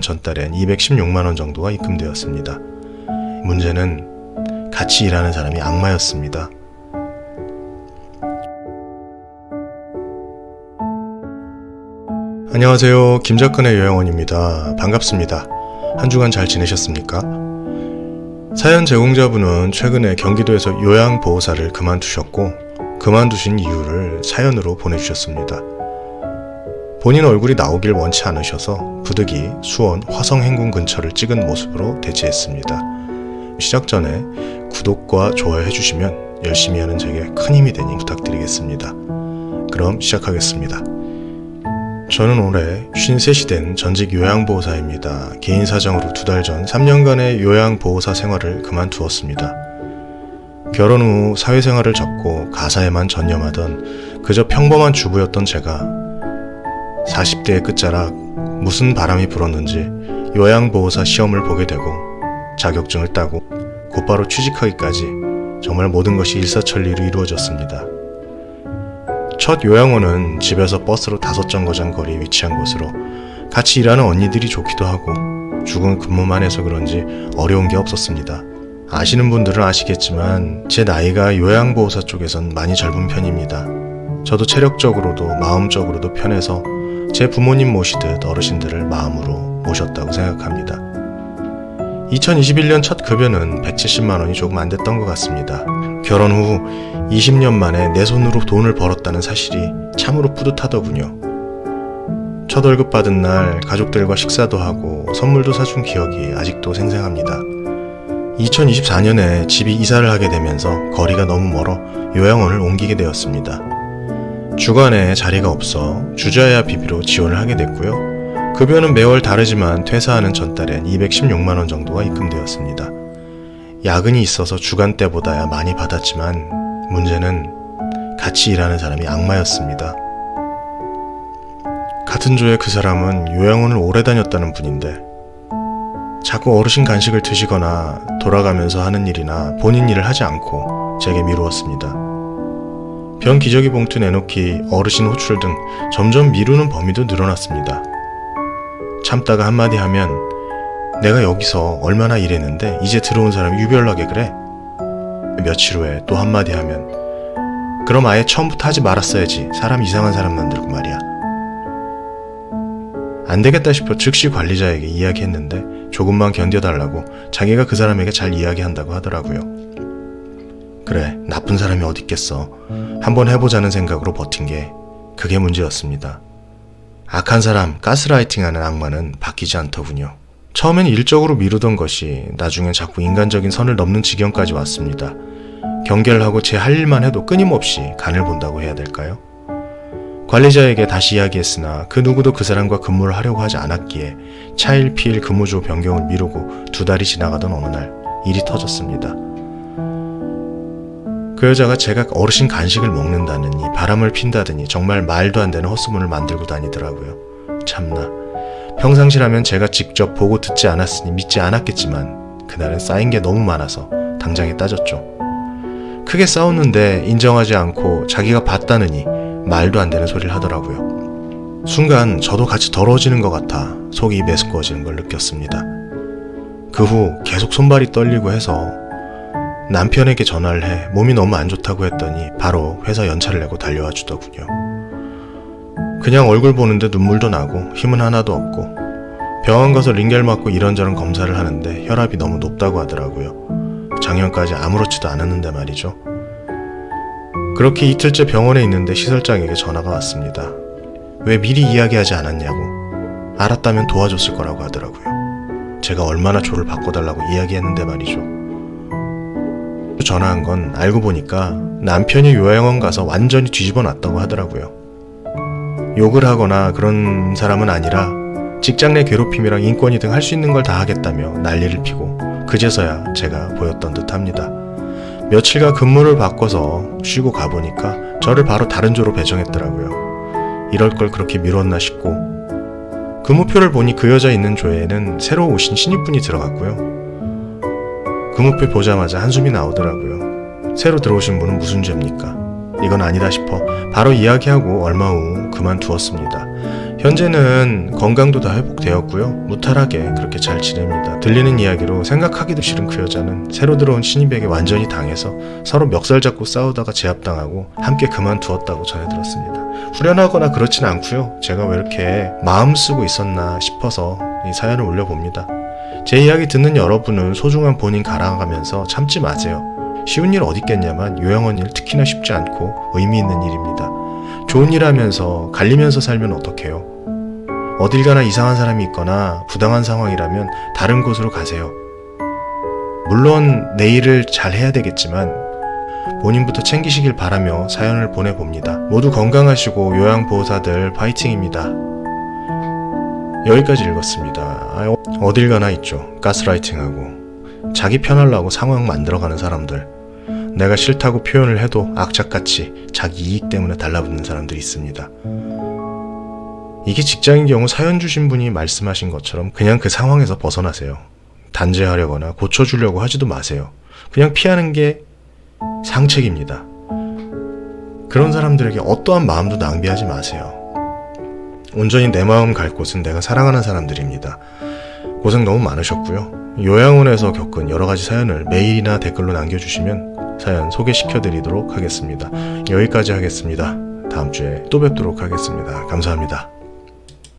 전달엔 216만 원 정도가 입금되었습니다. 문제는 같이 일하는 사람이 악마였습니다. 안녕하세요. 김작근의 요양원입니다. 반갑습니다. 한 주간 잘 지내셨습니까? 사연 제공자분은 최근에 경기도에서 요양보호사를 그만두셨고, 그만두신 이유를 사연으로 보내주셨습니다. 본인 얼굴이 나오길 원치 않으셔서 부득이 수원 화성행궁 근처를 찍은 모습으로 대체했습니다. 시작 전에 구독과 좋아요 해주시면 열심히 하는 제게 큰 힘이 되니 부탁드리겠습니다. 그럼 시작하겠습니다. 저는 올해 53이 된 전직 요양보호사입니다. 개인 사정으로 두 달 전 3년간의 요양보호사 생활을 그만두었습니다. 결혼 후 사회생활을 접고 가사에만 전념하던 그저 평범한 주부였던 제가 40대의 끝자락 무슨 바람이 불었는지 요양보호사 시험을 보게 되고 자격증을 따고 곧바로 취직하기까지 정말 모든 것이 일사천리로 이루어졌습니다. 첫 요양원은 집에서 버스로 다섯 정거장 거리에 위치한 곳으로 같이 일하는 언니들이 좋기도 하고 죽은 근무만 해서 그런지 어려운 게 없었습니다. 아시는 분들은 아시겠지만 제 나이가 요양보호사 쪽에선 많이 젊은 편입니다. 저도 체력적으로도 마음적으로도 편해서 제 부모님 모시듯 어르신들을 마음으로 모셨다고 생각합니다. 2021년 첫 급여는 170만 원이 조금 안 됐던 것 같습니다. 결혼 후 20년 만에 내 손으로 돈을 벌었다는 사실이 참으로 뿌듯하더군요. 첫 월급 받은 날 가족들과 식사도 하고 선물도 사준 기억이 아직도 생생합니다. 2024년에 집이 이사를 하게 되면서 거리가 너무 멀어 요양원을 옮기게 되었습니다. 주간에 자리가 없어 주저야 비비로 지원을 하게 됐고요. 급여는 매월 다르지만 퇴사하는 전달엔 216만 원 정도가 입금되었습니다. 야근이 있어서 주간 때보다야 많이 받았지만 문제는 같이 일하는 사람이 악마였습니다. 같은 조의 그 사람은 요양원을 오래 다녔다는 분인데 자꾸 어르신 간식을 드시거나 돌아가면서 하는 일이나 본인 일을 하지 않고 제게 미루었습니다. 병 기저귀 봉투 내놓기, 어르신 호출 등 점점 미루는 범위도 늘어났습니다. 참다가 한마디 하면 내가 여기서 얼마나 일했는데 이제 들어온 사람이 유별나게 그래? 며칠 후에 또 한마디 하면 그럼 아예 처음부터 하지 말았어야지 사람 이상한 사람 만들고 말이야. 안 되겠다 싶어 즉시 관리자에게 이야기했는데 조금만 견뎌달라고 자기가 그 사람에게 잘 이야기한다고 하더라고요. 그래, 나쁜 사람이 어딨겠어. 한번 해보자는 생각으로 버틴 게 그게 문제였습니다. 악한 사람, 가스라이팅하는 악마는 바뀌지 않더군요. 처음엔 일적으로 미루던 것이 나중엔 자꾸 인간적인 선을 넘는 지경까지 왔습니다. 경계를 하고 제 할 일만 해도 끊임없이 간을 본다고 해야 될까요? 관리자에게 다시 이야기했으나 그 누구도 그 사람과 근무를 하려고 하지 않았기에 차일 피일 근무조 변경을 미루고 두 달이 지나가던 어느 날 일이 터졌습니다. 그 여자가 제가 어르신 간식을 먹는다느니 바람을 핀다더니 정말 말도 안 되는 헛소문을 만들고 다니더라고요. 참나. 평상시라면 제가 직접 보고 듣지 않았으니 믿지 않았겠지만 그날은 쌓인 게 너무 많아서 당장에 따졌죠. 크게 싸웠는데 인정하지 않고 자기가 봤다느니 말도 안 되는 소리를 하더라고요. 순간 저도 같이 더러워지는 것 같아 속이 메스꺼워지는 걸 느꼈습니다. 그 후 계속 손발이 떨리고 해서 남편에게 전화를 해 몸이 너무 안 좋다고 했더니 바로 회사 연차를 내고 달려와 주더군요. 그냥 얼굴 보는데 눈물도 나고 힘은 하나도 없고 병원 가서 링겔 맞고 이런저런 검사를 하는데 혈압이 너무 높다고 하더라고요. 작년까지 아무렇지도 않았는데 말이죠. 그렇게 이틀째 병원에 있는데 시설장에게 전화가 왔습니다. 왜 미리 이야기하지 않았냐고. 알았다면 도와줬을 거라고 하더라고요. 제가 얼마나 조를 바꿔달라고 이야기했는데 말이죠. 전화한 건 알고 보니까 남편이 요양원 가서 완전히 뒤집어 놨다고 하더라고요. 욕을 하거나 그런 사람은 아니라 직장 내 괴롭힘이랑 인권위 등 할 수 있는 걸 다 하겠다며 난리를 피고 그제서야 제가 보였던 듯 합니다. 며칠간 근무를 바꿔서 쉬고 가보니까 저를 바로 다른 조로 배정했더라고요. 이럴 걸 그렇게 미뤘나 싶고 근무표를 보니 그 여자 있는 조에는 새로 오신 신입분이 들어갔고요. 근무표 보자마자 한숨이 나오더라고요. 새로 들어오신 분은 무슨 죄입니까? 이건 아니다 싶어 바로 이야기하고 얼마 후 그만두었습니다. 현재는 건강도 다 회복되었고요. 무탈하게 그렇게 잘 지냅니다. 들리는 이야기로 생각하기도 싫은 그 여자는 새로 들어온 신입에게 완전히 당해서 서로 멱살 잡고 싸우다가 제압당하고 함께 그만두었다고 전해 들었습니다. 후련하거나 그렇진 않고요. 제가 왜 이렇게 마음 쓰고 있었나 싶어서 이 사연을 올려봅니다. 제 이야기 듣는 여러분은 소중한 본인 갈아가면서 참지 마세요. 쉬운 일 어디 있겠냐만 요양원 일 특히나 쉽지 않고 의미 있는 일입니다. 좋은 일 하면서 갈리면서 살면 어떡해요? 어딜 가나 이상한 사람이 있거나 부당한 상황이라면 다른 곳으로 가세요. 물론 내 일을 잘 해야 되겠지만 본인부터 챙기시길 바라며 사연을 보내봅니다. 모두 건강하시고 요양보호사들 파이팅입니다. 여기까지 읽었습니다. 어딜 가나 있죠. 가스라이팅하고 자기 편하려고 상황 만들어가는 사람들. 내가 싫다고 표현을 해도 악착같이 자기 이익 때문에 달라붙는 사람들이 있습니다. 이게 직장인 경우 사연 주신 분이 말씀하신 것처럼 그냥 그 상황에서 벗어나세요. 단죄하려거나 고쳐주려고 하지도 마세요. 그냥 피하는 게 상책입니다. 그런 사람들에게 어떠한 마음도 낭비하지 마세요. 온전히 내 마음 갈 곳은 내가 사랑하는 사람들입니다. 고생 너무 많으셨고요. 요양원에서 겪은 여러 가지 사연을 메일이나 댓글로 남겨주시면 사연 소개시켜 드리도록 하겠습니다. 여기까지 하겠습니다. 다음 주에 또 뵙도록 하겠습니다. 감사합니다.